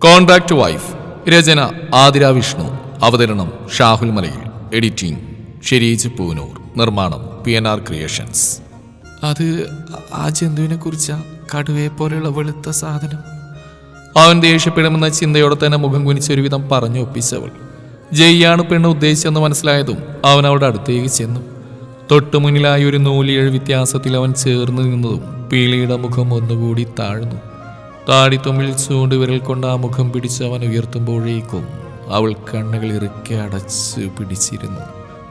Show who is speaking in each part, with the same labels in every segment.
Speaker 1: Contract wife രചന ആതിര വിഷ്ണു അവതരണം ഷാഹുൽ മലയിൽ എഡിറ്റിംഗ് ഷെരീജ് പൂനൂർ നിർമ്മാണം പി എൻ ആർ ക്രിയേഷൻസ് അത് ആ ജന്തുവിനെ കുറിച്ച കടുവയെ പോലെയുള്ള വെളുത്ത സാധനം. അവൻ ദേഷ്യപ്പെടുമെന്ന ചിന്തയോടെ തന്നെ മുഖം കുനിച്ച് ഒരുവിധം പറഞ്ഞു ഒപ്പിച്ചവൾ. ജയ്യാണ് പെണ്ണ് ഉദ്ദേശിച്ചെന്ന് മനസ്സിലായതും അവൻ അവളുടെ അടുത്തേക്ക് ചെന്നു. തൊട്ടു മുന്നിലായി ഒരു നൂലിഴ വ്യത്യാസത്തിൽ അവൻ ചേർന്ന് നിന്നതും പീളിയുടെ മുഖം ഒന്നുകൂടി താഴ്ന്നു. താടിത്തുമ്പിൽ ചൂണ്ടുവിരൽ കൊണ്ട് ആ മുഖം പിടിച്ച് അവൻ ഉയർത്തുമ്പോഴേക്കും അവൾ കണ്ണുകൾ ഇറുക്കി അടച്ച് പിടിച്ചിരുന്നു.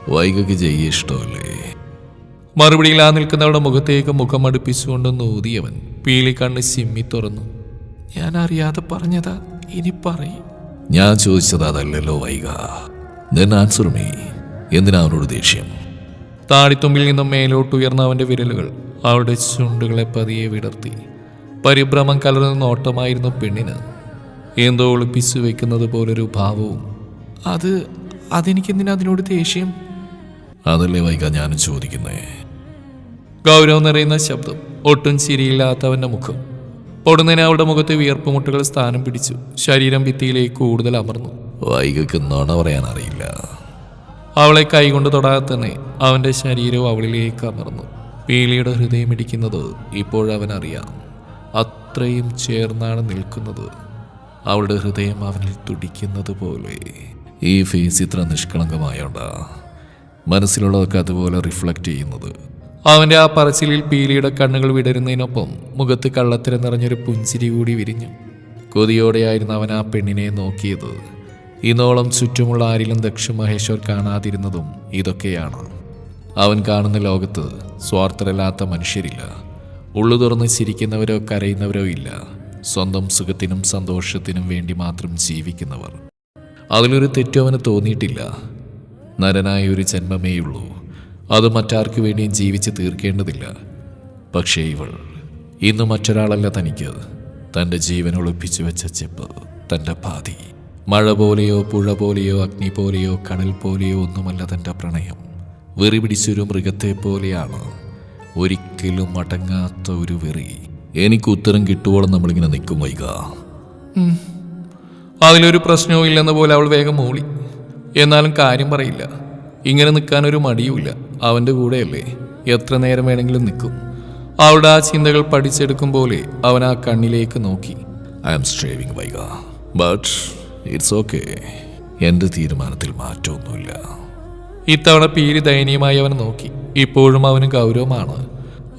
Speaker 1: വൈകക്ക് ജയ്യ ഇഷ്ടമല്ലേ? മറുപടിയിൽ ആ നിൽക്കുന്നവളുടെ മുഖത്തേക്ക് മുഖം അടുപ്പിച്ചുകൊണ്ട് നൂതിയവൻ പീലി കണ്ണ് ചിമ്മി തുറന്നു. ഞാൻ അറിയാതെ പറഞ്ഞതാ ഇനി പറയും. ഞാൻ ചോദിച്ചത് അതല്ലല്ലോ വൈക. ആൻസർ മീ എന്തിനാ അവനോട് ദേഷ്യം? താടിത്തുമ്പിൽ നിന്നും മേലോട്ട് ഉയർന്ന അവന്റെ വിരലുകൾ അവളുടെ ചുണ്ടുകളെ പതിയെ വിടർത്തി. പരിഭ്രമം കലർന്ന നോട്ടമായിരുന്നു പെണ്ണിന്. എന്തോ ഒളിപ്പിച്ചു വെക്കുന്നത് പോലൊരു ഭാവവും. അത് അതെനിക്കെന്തിനാ അതിനോട് ദേഷ്യം? അതല്ലേ വൈക ഞാനും ചോദിക്കുന്നേ. ഗൗരവം നിറയുന്ന ശബ്ദം ഒട്ടും ശരിയില്ലാത്തവന്റെ മുഖം. പൊടുന്നതിന് അവളുടെ മുഖത്ത് വിയർപ്പുമുട്ടുകൾ സ്ഥാനം പിടിച്ചു. ശരീരം ഭിത്തിയിലേക്ക് കൂടുതൽ അമർന്നു. വൈകക്ക് നുണ പറയാൻ അറിയില്ല. അവളെ കൈകൊണ്ട് തൊടാതെ തന്നെ അവന്റെ ശരീരവും അവളിലേക്ക് അമർന്നു. പീലിയുടെ ഹൃദയം ഇടിക്കുന്നത് ഇപ്പോഴവൻ അറിയാം അത്രയും ചേർന്നാണ് നിൽക്കുന്നത്. അവളുടെ ഹൃദയം അവനിൽ തുടിക്കുന്നത് പോലെ. ഈ ഫേസ് ഇത്ര നിഷ്കളങ്കമായോണ്ടാ. മനസ്സിലുള്ളതൊക്കെ അതുപോലെ റിഫ്ലക്റ്റ് ചെയ്യുന്നത്. അവന്റെ ആ പറച്ചിലിൽ പീലിയുടെ കണ്ണുകൾ വിടരുന്നതിനൊപ്പം മുഖത്ത് കള്ളത്തിര നിറഞ്ഞൊരു പുഞ്ചിരി കൂടി വിരിഞ്ഞു. കൊതിയോടെയായിരുന്നു അവൻ ആ പെണ്ണിനെ നോക്കിയത്. ഇന്നോളം ചുറ്റുമുള്ള ആരിലും ദക്ഷ മഹേശ്വർ കാണാതിരുന്നതും ഇതൊക്കെയാണ്. അവൻ കാണുന്ന ലോകത്ത് സ്വാർത്ഥരല്ലാത്ത മനുഷ്യരില്ല. ഉള്ളു തുറന്ന് ചിരിക്കുന്നവരോ കരയുന്നവരോ ഇല്ല. സ്വന്തം സുഖത്തിനും സന്തോഷത്തിനും വേണ്ടി മാത്രം ജീവിക്കുന്നവർ. അതിലൊരു തെറ്റു അവന് തോന്നിയിട്ടില്ല. നരനായ ഒരു ജന്മമേയുള്ളൂ അത് മറ്റാർക്കു വേണ്ടിയും ജീവിച്ച് തീർക്കേണ്ടതില്ല. പക്ഷേ ഇവൾ ഇന്ന് മറ്റൊരാളല്ല തനിക്ക്. തന്റെ ജീവൻ ഒളിപ്പിച്ചു വെച്ച ചെപ്പ് തന്റെ പാതി. മഴ പോലെയോ പുഴ പോലെയോ അഗ്നി പോലെയോ കടൽ പോലെയോ ഒന്നുമല്ല തന്റെ പ്രണയം. വെറി പിടിച്ചൊരു മൃഗത്തെ പോലെയാണ്. ഒരിക്കലും അടങ്ങാത്ത ഒരു വെറി. എനിക്ക് ഉത്തരം കിട്ടുവോളം നമ്മളിങ്ങനെ നിൽക്കും വൈക. അതിലൊരു പ്രശ്നവും ഇല്ലെന്ന പോലെ അവൾ വേഗം മൂളി. എന്നാലും കാര്യം പറയില്ല. ഇങ്ങനെ നിൽക്കാൻ ഒരു മടിയുമില്ല. അവന്റെ കൂടെയല്ലേ. എത്ര നേരം വേണമെങ്കിലും നിൽക്കും. അവളുടെ ആ ചിന്തകൾ പഠിച്ചെടുക്കും പോലെ അവൻ ആ കണ്ണിലേക്ക് നോക്കി. I am സ്ട്രേവിങ് Vaika. But it's okay എന്റെ തീരുമാനത്തിൽ മാറ്റമൊന്നുമില്ല. ഇത്തവണ പീരി ദയനീയമായി അവൻ നോക്കി. ഇപ്പോഴും അവന് ഗൗരവമാണ്.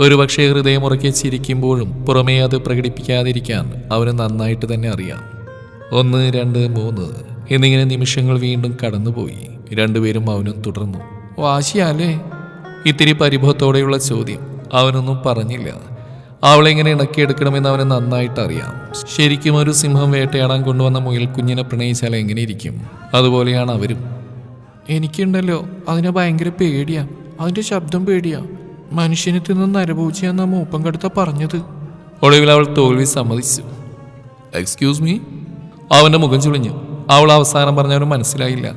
Speaker 1: ഒരുപക്ഷെ ഹൃദയം ഉറക്കി ചിരിക്കുമ്പോഴും പുറമേ അത് പ്രകടിപ്പിക്കാതിരിക്കാൻ അവന് നന്നായിട്ട് തന്നെ അറിയാം. ഒന്ന് രണ്ട് മൂന്ന്. എന്നിങ്ങനെ നിമിഷങ്ങൾ വീണ്ടും കടന്നുപോയി. രണ്ടുപേരും അവനും തുടർന്നു. വാശിയാലേ. ഇത്തിരി പരിഭവത്തോടെയുള്ള ചോദ്യം. അവനൊന്നും പറഞ്ഞില്ല. അവളെങ്ങനെ ഇണക്കിയെടുക്കണമെന്ന് അവന് നന്നായിട്ട് അറിയാം. ശരിക്കും ഒരു സിംഹം വേട്ടയാടാൻ കൊണ്ടുവന്ന മുയൽക്കുഞ്ഞിനെ പ്രണയിച്ചാൽ എങ്ങനെ ഇരിക്കും? അതുപോലെയാണ് അവരും. എനിക്കുണ്ടല്ലോ. അതിനെ ഭയങ്കര പേടിയാ. അതിന്റെ ശബ്ദം പേടിയാ. മനുഷ്യനെ തിന്ന് നരഭൂച്ചയെന്ന മൂപ്പം കടുത്ത പറഞ്ഞത്. ഒടുവിൽ അവൾ തോൽവി സമ്മതിച്ചു. എക്സ്ക്യൂസ് മീ അവന്റെ മുഖം ചുളിഞ്ഞു. അവൾ അവസാനം പറഞ്ഞവന് മനസ്സിലായില്ല.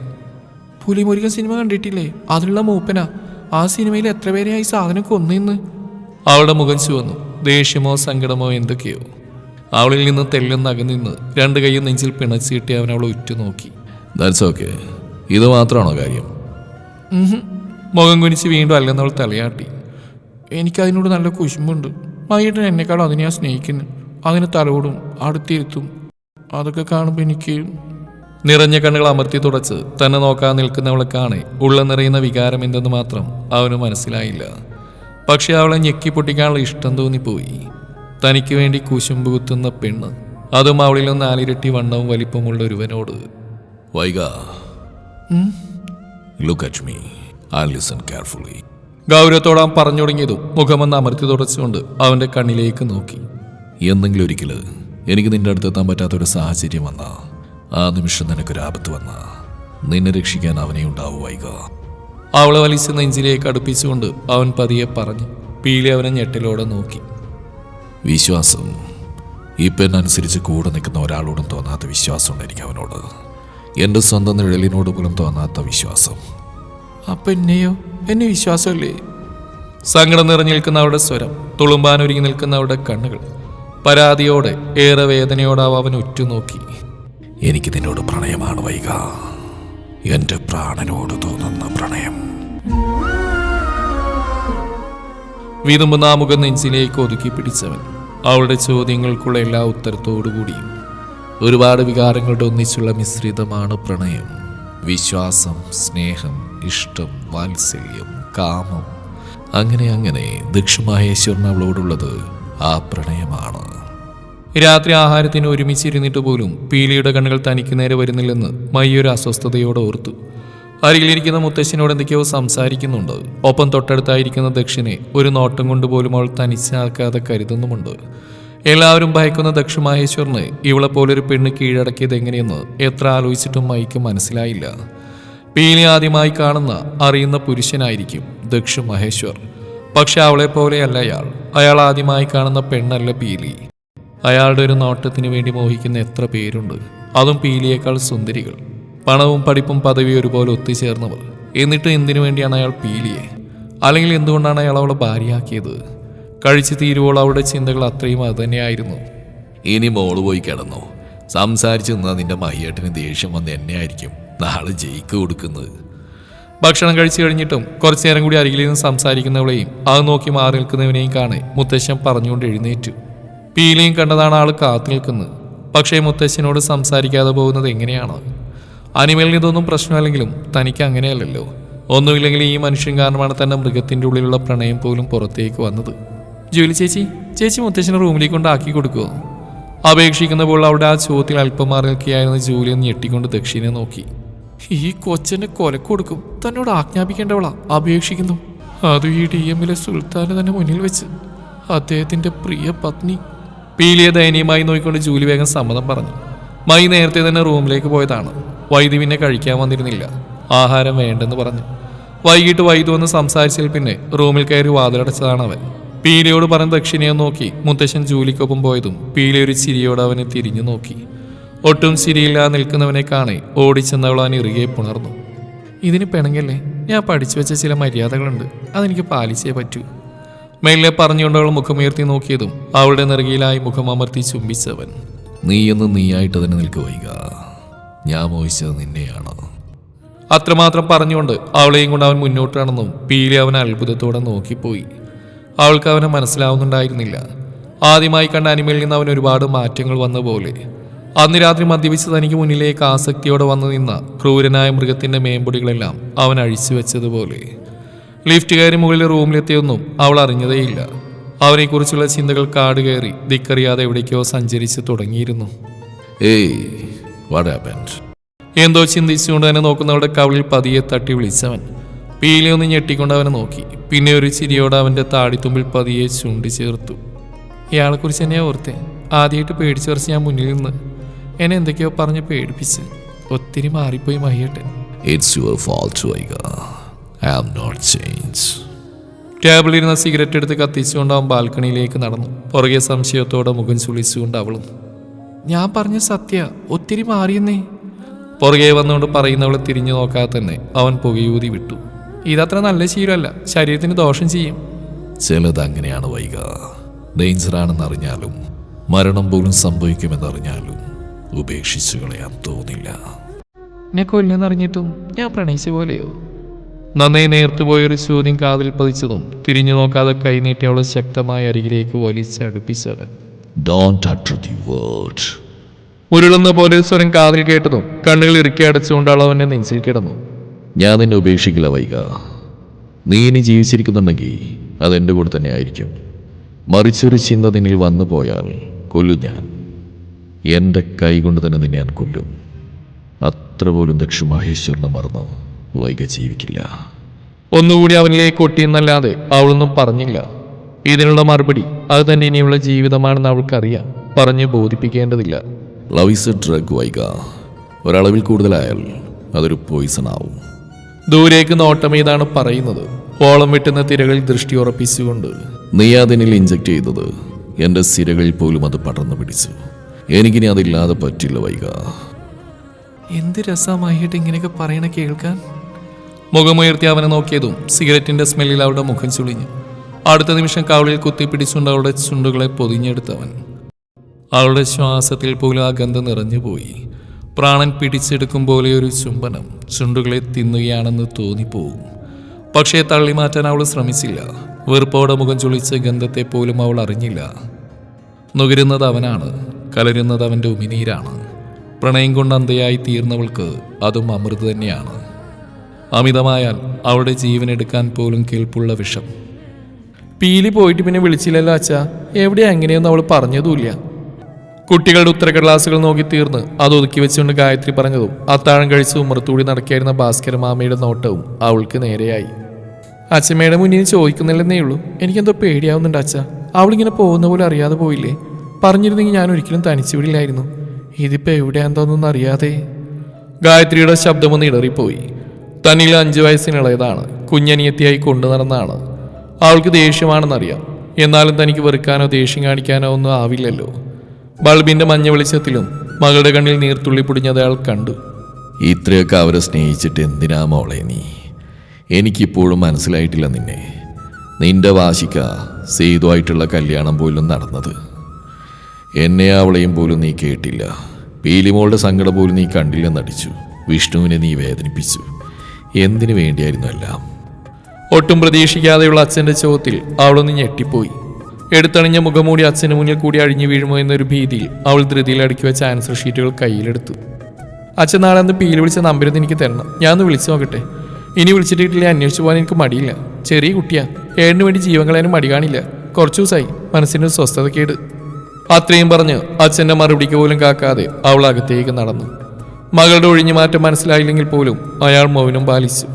Speaker 1: പുലിമുരുകൻ സിനിമ കണ്ടിട്ടില്ലേ? അതിലുള്ള മൂപ്പനാ. ആ സിനിമയിൽ എത്ര പേരെയായി ഈ സാധനം കൊന്നിന്ന് അവളുടെ മുഖം ചുവന്നു. ദേഷ്യമോ സങ്കടമോ എന്തൊക്കെയോ. അവളിൽ നിന്ന് തെല്ലും നകന്നിന്ന് രണ്ട് കൈയും നെഞ്ചിൽ പിണച്ചിട്ടി അവൻ അവളെ ഉറ്റുനോക്കി. ദാറ്റ്സ് ഓക്കെ ഇത് മാത്രമാണോ കാര്യം? മുഖം കുനിച്ച് വീണ്ടും അല്ലെന്നവൾ തലയാട്ടി. എനിക്കതിനോട് നല്ല കുശുമ്പുണ്ട്. മയ്യേട്ടൻ എന്നെക്കാളും അതിനെ ഞാൻ സ്നേഹിക്കുന്നു. അതിനെ തലോടും അടുത്തിരുത്തും. അതൊക്കെ കാണുമ്പോൾ എനിക്ക് നിറഞ്ഞ കണ്ണുകൾ അമർത്തി തുടച്ച് തന്നെ നോക്കാൻ നിൽക്കുന്നവളെ കാണെ. ഉള്ള നിറയുന്ന വികാരം എന്തെന്ന് മാത്രം അവന് മനസ്സിലായില്ല. പക്ഷെ അവളെ ഞെക്കി പൊട്ടിക്കാനുള്ള ഇഷ്ടം തോന്നിപ്പോയി. തനിക്ക് വേണ്ടി കുശുമ്പ് കുത്തുന്ന പെണ്ണ്. അതും അവളിലും നാലിരട്ടി വണ്ണവും വലിപ്പമുള്ള ഒരുവനോട്. വൈക look at me I listen അവൻ പറഞ്ഞു തുടങ്ങിയതും മുഖമെന്ന് അമർത്തി തുടച്ചുകൊണ്ട് അവന്റെ കണ്ണിലേക്ക് നോക്കി. എന്തെങ്കിലും ഒരിക്കൽ എനിക്ക് നിന്റെ അടുത്തെത്താൻ പറ്റാത്തൊരു സാഹചര്യം വന്ന. ആ നിമിഷം നിനക്കൊരു ആപത്ത് വന്ന. നിന്നെ രക്ഷിക്കാൻ അവനെ ഉണ്ടാവൂ വൈക അവളെ വലിച്ച് നെഞ്ചിലേക്ക് അടുപ്പിച്ചുകൊണ്ട് അവൻ പതിയെ പറഞ്ഞു. പീലി അവനെ ഞെട്ടിലോടെ നോക്കി. വിശ്വാസം. ഈ എന്നനുസരിച്ച് കൂടെ നിൽക്കുന്ന ഒരാളോടും തോന്നാത്ത വിശ്വാസമുണ്ട് എനിക്ക് അവനോട്. എന്റെ സ്വന്തം നിഴലിനോട് പോലും തോന്നാത്ത വിശ്വാസം. അപ്പൊ എന്നെയോ എന്നെ വിശ്വാസമല്ലേ? സങ്കടം നിറഞ്ഞു നിൽക്കുന്ന അവരുടെ സ്വരം തുളുമ്പാനൊരുങ്ങി നിൽക്കുന്ന അവരുടെ കണ്ണുകൾ പരാതിയോടെ ഏറെ വേദനയോടെ അവൻ ഉറ്റുനോക്കി. എനിക്ക് നിന്നോട് പ്രണയമാണ് വൈക. എന്റെ പ്രാണനോട് തോന്നുന്ന പ്രണയം. വീതുമ്പുന്ന ആ മുഖം നെഞ്ചിലേക്ക് ഒതുക്കി പിടിച്ചവൻ അവളുടെ ചോദ്യങ്ങൾക്കുള്ള എല്ലാ ഉത്തരത്തോടുകൂടിയും ഒരുപാട് വികാരങ്ങളുടെ ഒന്നിച്ചുള്ള മിശ്രിതമാണ് പ്രണയം. വിശ്വാസം സ്നേഹം ഇഷ്ടം വാത്സല്യം കാമം. അങ്ങനെ അങ്ങനെ ദക്ഷമഹേശ്വരൻ അവളോടുള്ളത് ആ പ്രണയമാണ്. രാത്രി ആഹാരത്തിന് ഒരുമിച്ചിരുന്നിട്ട് പോലും പീലിയുടെ കണ്ണുകൾ തനിക്ക് നേരെ വരുന്നില്ലെന്ന് മയ്യൊരു അസ്വസ്ഥതയോടെ ഓർത്തു. അരികിലിരിക്കുന്ന മുത്തശ്ശനോട് എന്തൊക്കെയോ സംസാരിക്കുന്നുണ്ട്. ഒപ്പം തൊട്ടടുത്തായിരിക്കുന്ന ദക്ഷിനെ ഒരു നോട്ടം കൊണ്ട് പോലും അവൾ തനിച്ചാക്കാതെ കരുതുന്നുമുണ്ട്. എല്ലാവരും ഭയക്കുന്ന ദക്ഷ മഹേശ്വറിന് ഇവളെ പോലൊരു പെണ്ണ് കീഴടക്കിയത് എങ്ങനെയെന്ന് എത്ര ആലോചിച്ചിട്ടും മൈക്ക് മനസ്സിലായില്ല. പീലി ആദ്യമായി കാണുന്ന അറിയുന്ന പുരുഷനായിരിക്കും ദക്ഷ മഹേശ്വർ. പക്ഷെ അവളെ പോലെയല്ല അയാൾ അയാൾ ആദ്യമായി കാണുന്ന പെണ്ണല്ല പീലി. അയാളുടെ ഒരു നോട്ടത്തിന് വേണ്ടി മോഹിക്കുന്ന എത്ര പേരുണ്ട്. അതും പീലിയേക്കാൾ സുന്ദരികൾ. പണവും പഠിപ്പും പദവിയും ഒരുപോലെ ഒത്തുചേർന്നവർ. എന്നിട്ട് എന്തിനു വേണ്ടിയാണ് അയാൾ പീലിയെ? അല്ലെങ്കിൽ എന്തുകൊണ്ടാണ് അയാൾ അവളെ ഭാര്യയാക്കിയത്? കഴിച്ചു തീരുവോൾ അവളുടെ ചിന്തകൾ അത്രയും അതുതന്നെയായിരുന്നു. ഇനി മോൾ പോയി കിടന്നു. സംസാരിച്ചു നിന്നാൽ നിന്റെ മഹിയേട്ടിന് ദേഷ്യം വന്ന് എന്നെ ആയിരിക്കും നാളെ ജയിക്ക് കൊടുക്കുന്നത്. ഭക്ഷണം കഴിച്ചു കഴിഞ്ഞിട്ടും കുറച്ചു നേരം കൂടി അരികിൽ നിന്ന് സംസാരിക്കുന്നവളെയും അത് നോക്കി മാറി നിൽക്കുന്നവനെയും കാണെ മുത്തശ്ശൻ പറഞ്ഞുകൊണ്ട് എഴുന്നേറ്റു. പീലയും കണ്ടതാണ് ആൾ കാത്തു നിൽക്കുന്നത്. പക്ഷേ മുത്തശ്ശനോട് സംസാരിക്കാതെ പോകുന്നത് എങ്ങനെയാണോ? അനിമലിന് ഇതൊന്നും പ്രശ്നമല്ലെങ്കിലും തനിക്ക് അങ്ങനെയല്ലല്ലോ. ഒന്നുമില്ലെങ്കിൽ ഈ മനുഷ്യൻ കാരണമാണ് തന്റെ മൃഗത്തിന്റെ ഉള്ളിലുള്ള പ്രണയം പോലും പുറത്തേക്ക് വന്നത്. ജോലി ചേച്ചി ചേച്ചി മുത്തശ്ശനെ റൂമിലേക്ക് കൊണ്ടാക്കി ആക്കി അപേക്ഷിക്കുന്ന അപേക്ഷിക്കുന്നപ്പോൾ അവിടെ ആ ചോദ്യത്തിൽ അല്പം മാറി നിൽക്കുകയായിരുന്ന ജോലിയെ ഞെട്ടിക്കൊണ്ട് ദക്ഷിണെ നോക്കി. ഈ കൊച്ചനെ കൊലക്ക് കൊടുക്കും. തന്നോട് ആജ്ഞാപിക്കേണ്ടവളാ. അപേക്ഷിക്കുന്നു. അത് ഈ ഡി എമ്മിലെ സുൽത്താന് തന്നെ മുന്നിൽ വെച്ച്. അദ്ദേഹത്തിന്റെ പ്രിയ പത്നി. പീലിയെ ദയനീയമായി നോക്കിക്കൊണ്ട് ജൂലി വേഗം സമ്മതം പറഞ്ഞു. മൈ നേരത്തെ തന്നെ റൂമിലേക്ക് പോയതാണ്. വൈദ്യു പിന്നെ കഴിക്കാൻ വന്നിരുന്നില്ല. ആഹാരം വേണ്ടെന്ന് പറഞ്ഞു. വൈകിട്ട് വൈദ്യു വന്ന് സംസാരിച്ചതിൽ പിന്നെ റൂമിൽ കയറി വാതിലടച്ചതാണ് അവൻ. പീലയോട് പറഞ്ഞ ദക്ഷിണയെ നോക്കി മുത്തശ്ശൻ ജൂലിക്കൊപ്പം പോയതും പീലി ഒരു ചിരിയോട് അവനെ തിരിഞ്ഞു നോക്കി. ഒട്ടും ശരിയില്ലാ നിൽക്കുന്നവനെ കാണെ ഓടിച്ചെന്നവൾ അവൻ ഇറുകെ പുണർന്നു. ഇതിന് പിണങ്ങല്ലേ ഞാൻ പഠിച്ചു വെച്ച ചില മര്യാദകളുണ്ട്. അതെനിക്ക് പാലിച്ചേ പറ്റൂ. മെല്ലെ പറഞ്ഞുകൊണ്ട് അവൾ മുഖമുയർത്തി നോക്കിയതും അവളുടെ നിറകിലായി മുഖം അമർത്തി ചുംബിച്ചവൻ. നീ എന്ന് നീയായിട്ട് തന്നെ നിൽക്കുക ഞാൻ മോഹിച്ചത് നിന്നെയാണ്. അത്രമാത്രം പറഞ്ഞുകൊണ്ട് അവളെയും കൊണ്ട് അവൻ മുന്നോട്ടാണെന്നും പീലി അവൻ അത്ഭുതത്തോടെ നോക്കിപ്പോയി. അവൾക്ക് അവനെ മനസ്സിലാവുന്നുണ്ടായിരുന്നില്ല. ആദ്യമായി കണ്ട അനിമയിൽ നിന്ന് അവൻ ഒരുപാട് മാറ്റങ്ങൾ വന്ന പോലെ അന്ന് രാത്രി മദ്യപിച്ച് തനിക്ക് മുന്നിലേക്ക് ആസക്തിയോടെ വന്നു നിന്ന ക്രൂരനായ മൃഗത്തിന്റെ മേമ്പൊടികളെല്ലാം അവൻ അഴിച്ചു വെച്ചതുപോലെ. ലിഫ്റ്റ് കയറി മുകളിലെ റൂമിലെത്തിയൊന്നും അവൾ അറിഞ്ഞതേയില്ല. അവനെക്കുറിച്ചുള്ള ചിന്തകൾ കാട് കയറി ദിക്കറിയാതെ എവിടേക്കോ സഞ്ചരിച്ച് തുടങ്ങിയിരുന്നു. ഏയ് എന്തോ ചിന്തിച്ചുകൊണ്ട് തന്നെ നോക്കുന്നവളുടെ കവിളിൽ പതിയെ തട്ടി വിളിച്ചവൻ. പീലി ഒന്ന് ഞെട്ടിക്കൊണ്ട് അവനെ നോക്കി. പിന്നെ ഒരു ചിരിയോടെ അവന്റെ താടിത്തുമ്പിൽ പതിയെ ചൂണ്ടി ചേർത്തു ഇയാളെക്കുറിച്ച് തന്നെയാ ഓർത്തേ? ആദ്യമായിട്ട് പേടിച്ചു വരച്ച് ഞാൻ മുന്നിൽ നിന്ന് എന്നെ എന്തൊക്കെയോ പറഞ്ഞ് പേടിപ്പിച്ച്. ഒത്തിരി മാറിപ്പോയി മഹിയട്ടെ it's your fault I am not change ടേബിളിരുന്ന cigarette എടുത്ത് കത്തിച്ചുകൊണ്ട് അവൻ ബാൽക്കണിയിലേക്ക് നടന്നു. പുറകെ സംശയത്തോടെ മുഖം ചുളിച്ചുകൊണ്ട് അവളും. ഞാൻ പറഞ്ഞ സത്യ ഒത്തിരി മാറിയെന്നേ. പുറകെ വന്നുകൊണ്ട് പറയുന്നവളെ തിരിഞ്ഞു നോക്കാതെ തന്നെ അവൻ പുകയൂതി വിട്ടു. ഇതത്ര നല്ല ശീലമല്ല. ശരീരത്തിന് ദോഷം ചെയ്യും. ചിലത് അങ്ങനെയാണ് വൈക ഡേഞ്ചറാണെന്നറിഞ്ഞാലും മരണം പോലും സംഭവിക്കുമെന്നറിഞ്ഞാലും. ഉപേക്ഷിച്ചു കളയാൻ തോന്നില്ല. എന്നെ കൊല്ലെന്നറിഞ്ഞിട്ടും ഞാൻ പ്രണയിച്ച പോലെയോ? നന്നായി നേർത്തു പോയൊരു ചോദ്യം കാതിൽ പതിച്ചതും തിരിഞ്ഞു നോക്കാതെ കൈനീട്ടി അവളെ ശക്തമായ അരികിലേക്ക് വലിച്ചടുപ്പിച്ചവൻ.
Speaker 2: Don't utter the word.
Speaker 1: ഉരുളുന്ന പോലെ സ്വരം കാതിൽ കേട്ടതും കണ്ണുകൾ ഇറുക്കി അടച്ചുകൊണ്ട് അവൾ അവന്റെ നെഞ്ചിൽ കിടന്നു.
Speaker 2: ഞാൻ നിന്നെ ഉപേക്ഷിക്കില്ല വൈക നീ ഇനി ജീവിച്ചിരിക്കുന്നുണ്ടെങ്കിൽ അതെന്റെ കൂടെ തന്നെ ആയിരിക്കും. മറിച്ചൊരു ചിന്ത നിന്നിൽ വന്നു പോയാൽ കൊല്ലു ഞാൻ. എന്റെ കൈ കൊണ്ട് തന്നെ നിന്നെ ഞാൻ കൊല്ലും. അത്ര പോലും ദക്ഷ മഹേശ്വരനെ മറന്ന് വൈക ജീവിക്കില്ല.
Speaker 1: ഒന്നുകൂടി അവനിലേക്ക് കൊട്ടിയെന്നല്ലാതെ അവളൊന്നും പറഞ്ഞില്ല. ഇതിനുള്ള മറുപടി അത് തന്നെ ഇനിയുള്ള ജീവിതമാണെന്ന് അവൾക്കറിയാം. പറഞ്ഞു ബോധിപ്പിക്കേണ്ടതില്ല.
Speaker 2: ലവ് ഇസ് എ ഡ്രഗ് വൈക. ഒരളവിൽ കൂടുതലായാൽ അതൊരു പോയിസൺ ആവും.
Speaker 1: ദൂരേക്ക് നോട്ടം ഇതാണ് പറയുന്നത്? ഓളം വെട്ടുന്ന തിരകളിൽ ദൃഷ്ടി ഉറപ്പിച്ചുകൊണ്ട്.
Speaker 2: നീ അതിനിൽ ഇഞ്ചക്ട് ചെയ്തത് എന്റെ സിരകളിൽ പോലും അത് പടർന്നു പിടിച്ചു. എനിക്കിനി അതില്ലാതെ പറ്റില്ല വൈക.
Speaker 1: എന്ത് രസമായിട്ട് ഇങ്ങനെയൊക്കെ പറയണ കേൾക്കാൻ? മുഖമുയർത്തി അവനെ നോക്കിയതും സിഗരറ്റിന്റെ സ്മെല്ലിൽ അവളുടെ മുഖം ചുളിഞ്ഞു. അടുത്ത നിമിഷം കവളിൽ കുത്തിപ്പിടിച്ചുകൊണ്ട് അവളുടെ ചുണ്ടുകളെ പൊതിഞ്ഞെടുത്തവൻ. അവളുടെ ശ്വാസത്തിൽ പോലും ആ ഗന്ധം നിറഞ്ഞുപോയി പ്രാണൻ പിടിച്ചെടുക്കും പോലെ ഒരു ചുംബനം ചുണ്ടുകളെ തിന്നുകയാണെന്ന് തോന്നിപ്പോവും. പക്ഷേ തള്ളി മാറ്റാൻ അവൾ ശ്രമിച്ചില്ല. വെറുപ്പോടെ മുഖം ചുളിച്ച ഗന്ധത്തെ പോലും അവൾ അറിഞ്ഞില്ല. നുകരുന്നത് അവനാണ്. കലരുന്നത് അവന്റെ ഉമിനീരാണ്. പ്രണയം കൊണ്ട് അന്തയായി തീർന്നവൾക്ക് അതും അമൃത് തന്നെയാണ്. അമിതമായാൽ അവളുടെ ജീവനെടുക്കാൻ പോലും കേൾപ്പുള്ള വിഷം. പീലി പോയിട്ട് പിന്നെ വിളിച്ചില്ലല്ലോ അച്ഛാ. എവിടെ അങ്ങനെയൊന്നും അവൾ പറഞ്ഞതുമില്ല. കുട്ടികളുടെ ഉത്തരക്കടലാസുകൾ നോക്കി തീർന്ന് അത് ഒതുക്കി വെച്ചുകൊണ്ട് ഗായത്രി പറഞ്ഞതും അത്താഴം കഴിച്ച് ഉമ്മറത്തൂടി നടക്കിയായിരുന്ന ഭാസ്കര മാമയുടെ നോട്ടവും അവൾക്ക് നേരെയായി. അച്ഛമ്മയുടെ മുന്നിൽ ചോദിക്കുന്നില്ലെന്നേ ഉള്ളൂ. എനിക്കെന്തോ പേടിയാവുന്നുണ്ട് അച്ഛ. അവളിങ്ങനെ പോകുന്ന പോലെ അറിയാതെ പോയില്ലേ? പറഞ്ഞിരുന്നെങ്കിൽ ഞാൻ ഒരിക്കലും തനിച്ചു വിടില്ലായിരുന്നു ഇതിപ്പോ എവിടെയാന്തോന്നൊന്നും അറിയാതെ. ഗായത്രിയുടെ ശബ്ദമൊന്ന് ഇടറിപ്പോയി തന്നിൽ അഞ്ചു വയസ്സിനിളയതാണ്. കുഞ്ഞനിയത്തിയായി കൊണ്ടു നടന്നാണ്. അവൾക്ക് ദേഷ്യമാണെന്നറിയാം. എന്നാലും തനിക്ക് വെറുക്കാനോ ദേഷ്യം കാണിക്കാനോ ഒന്നും ആവില്ലല്ലോ. ബൾബിന്റെ മഞ്ഞ വെളിച്ചത്തിലും മകളുടെ കണ്ണിൽ നീർത്തുള്ളി പൊടിഞ്ഞത് അയാൾ കണ്ടു.
Speaker 2: ഇത്രയൊക്കെ അവരെ സ്നേഹിച്ചിട്ട് എന്തിനാ മോളെ നീ? എനിക്കിപ്പോഴും മനസ്സിലായിട്ടില്ല നിന്നെ. നിന്റെ വാശിക്ക സേതുവായിട്ടുള്ള കല്യാണം പോലും നടന്നത്. എന്നെ അവളെയും പോലും നീ കേട്ടില്ല. പീലിമോളുടെ സങ്കടം പോലും നീ കണ്ടില്ലെന്നടിച്ചു വിഷ്ണുവിനെ നീ വേദനിപ്പിച്ചു. എന്തിനു വേണ്ടിയായിരുന്നു എല്ലാം?
Speaker 1: ഒട്ടും പ്രതീക്ഷിക്കാതെയുള്ള അച്ഛന്റെ ചോദ്യത്തിൽ അവളൊന്ന് ഞെട്ടിപ്പോയി. എടുത്തണിഞ്ഞ മുഖമൂടി അച്ഛന് മുന്നിൽ കൂടി അഴിഞ്ഞു വീഴുമോ എന്നൊരു ഭീതിയിൽ അവൾ ധൃതിയിൽ അടുക്കി വെച്ച ആൻസർ ഷീറ്റുകൾ കയ്യിലെടുത്തു. അച്ഛൻ നാളെ അന്ന് പീൽ വിളിച്ച നമ്പരൊന്ന് എനിക്ക് തരണം. ഞാൻ ഒന്ന് വിളിച്ചു നോക്കട്ടെ. ഇനി വിളിച്ചിട്ടില്ല അന്വേഷിച്ചു പോകാൻ എനിക്ക് മടിയില്ല. ചെറിയ കുട്ടിയാ. ഏഴിന് വേണ്ടി ജീവൻ മടി കാണില്ല. കുറച്ചു ദിവസമായി മനസ്സിനൊരു സ്വസ്ഥതക്കേട്. അത്രയും പറഞ്ഞ് അച്ഛന്റെ മറുപടിക്ക് പോലും കാക്കാതെ അവൾ അകത്തേക്ക് നടന്നു. മകളുടെ ഒഴിഞ്ഞു മാറ്റം മനസ്സിലായില്ലെങ്കിൽ പോലും അയാൾ മൗനം പാലിച്ചു.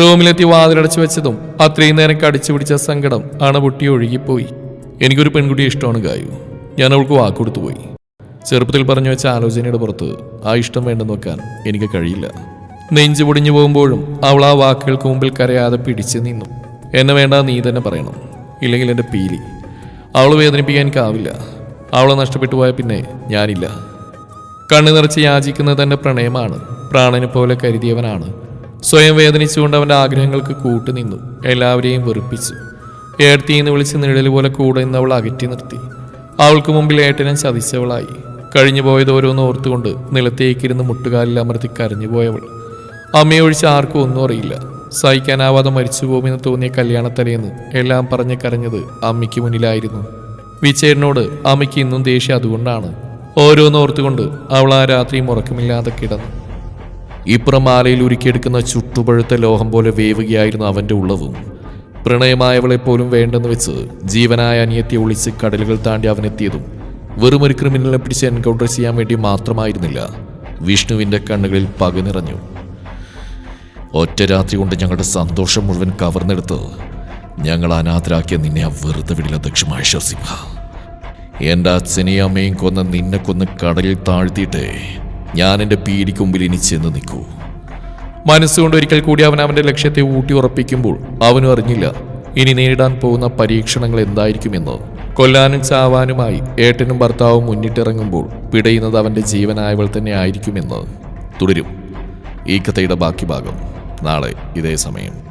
Speaker 1: റൂമിലെത്തി വാതിലടച്ചു വെച്ചതും അത്രയും നേരം കടിച്ചു പിടിച്ച സങ്കടം അണപൊട്ടി ഒഴുകിപ്പോയി. എനിക്കൊരു പെൺകുട്ടിയെ ഇഷ്ടമാണ് ഗായു. ഞാൻ അവൾക്ക് വാക്കുകൊടുത്തു പോയി. ചെറുപ്പത്തിൽ പറഞ്ഞു വെച്ച ആലോചനയുടെ പുറത്ത് ആ ഇഷ്ടം വേണ്ടെന്ന് വെക്കാൻ എനിക്ക് കഴിയില്ല. നെഞ്ചു പൊടിഞ്ഞു പോകുമ്പോഴും അവൾ ആ വാക്കുകൾക്ക് മുമ്പിൽ കരയാതെ പിടിച്ചു നിന്നു. എന്നെ വേണ്ട നീ തന്നെ പറയണം. ഇല്ലെങ്കിൽ എന്റെ പീലി. അവൾ വേദനിപ്പിക്കാൻ എനിക്കാവില്ല. അവളെ നഷ്ടപ്പെട്ടു പോയ പിന്നെ ഞാനില്ല. കണ്ണു നിറച്ച് യാചിക്കുന്നത് തന്റെ പ്രണയമാണ്. പ്രാണനെ പോലെ കരുതിയവനാണ്. സ്വയം വേദനിച്ചുകൊണ്ട് അവന്റെ ആഗ്രഹങ്ങൾക്ക് കൂട്ടുനിന്നു എല്ലാവരെയും വെറുപ്പിച്ചു. ഏർത്തിന്ന് വിളിച്ച് നിഴൽ പോലെ കൂടെ നിന്ന് അവൾ അകറ്റി നിർത്തി. അവൾക്ക് മുമ്പിൽ ഏട്ടനെ ചതിച്ചവളായി. കഴിഞ്ഞു പോയത് ഓരോന്ന് ഓർത്തുകൊണ്ട് നിലത്തേക്കിരുന്ന് മുട്ടുകാലിൽ അമർത്തി കരഞ്ഞു പോയവൾ. അമ്മയെ ഒഴിച്ച് ആർക്കും ഒന്നും അറിയില്ല. സഹിക്കാനാവാതെ മരിച്ചു പോകുമെന്ന് തോന്നിയ കല്യാണത്തലേന്ന് എല്ലാം പറഞ്ഞ് കരഞ്ഞത് അമ്മയ്ക്ക് മുന്നിലായിരുന്നു. വിച്ചേട്ടനോട് അമ്മയ്ക്ക് ഇന്നും ദേഷ്യം അതുകൊണ്ടാണ്. ഓരോന്ന് ഓർത്തുകൊണ്ട് അവൾ ആ രാത്രി ഉറക്കമില്ലാതെ കിടന്നു. ഇപ്പുറം മാലയിൽ ഉരുക്കിയെടുക്കുന്ന ചുട്ടുപഴുത്ത ലോഹം പോലെ വേവുകയായിരുന്നു അവന്റെ ഉള്ളവും. പ്രണയമായവളെ പോലും വേണ്ടെന്ന് വെച്ച് ജീവനായ അനിയത്തെ ഒളിച്ച് കടലുകൾ താണ്ടി അവനെത്തിയതും വെറുമൊരു ക്രിമിനലിനെ പിടിച്ച് എൻകൗണ്ടർ ചെയ്യാൻ വേണ്ടി മാത്രമായിരുന്നില്ല. വിഷ്ണുവിന്റെ കണ്ണുകളിൽ പക നിറഞ്ഞു. ഒറ്റ രാത്രി കൊണ്ട് ഞങ്ങളുടെ സന്തോഷം മുഴുവൻ കവർന്നെടുത്ത് ഞങ്ങൾ അനാഥരാക്കിയ നിന്നെ ആ വെറുതെ വിടില്ല ദക്ഷിമേശ്വർ സിംഹ എന്റെ അച്ഛനെയും അമ്മയും കൊന്ന് നിന്നെ കൊന്ന് കടലിൽ താഴ്ത്തിയിട്ടേ ഞാൻ എന്റെ പീടിക്ക് മുമ്പിൽ ഇനി ചെന്ന് നിൽക്കൂ. മനസ്സുകൊണ്ട് ഒരിക്കൽ കൂടി അവൻ അവന്റെ ലക്ഷ്യത്തെ ഊട്ടി ഉറപ്പിക്കുമ്പോൾ അവനും അറിഞ്ഞില്ല ഇനി നേരിടാൻ പോകുന്ന പരീക്ഷണങ്ങൾ എന്തായിരിക്കുമെന്ന്. കൊല്ലാനും ചാവാനുമായി ഏട്ടനും ഭർത്താവും മുന്നിട്ടിറങ്ങുമ്പോൾ പിടയുന്നത് അവന്റെ ജീവനായവൾ തന്നെ ആയിരിക്കുമെന്ന്. തുടരും. ഈ കഥയുടെ ബാക്കി ഭാഗം. നാളെ ഇതേ സമയം.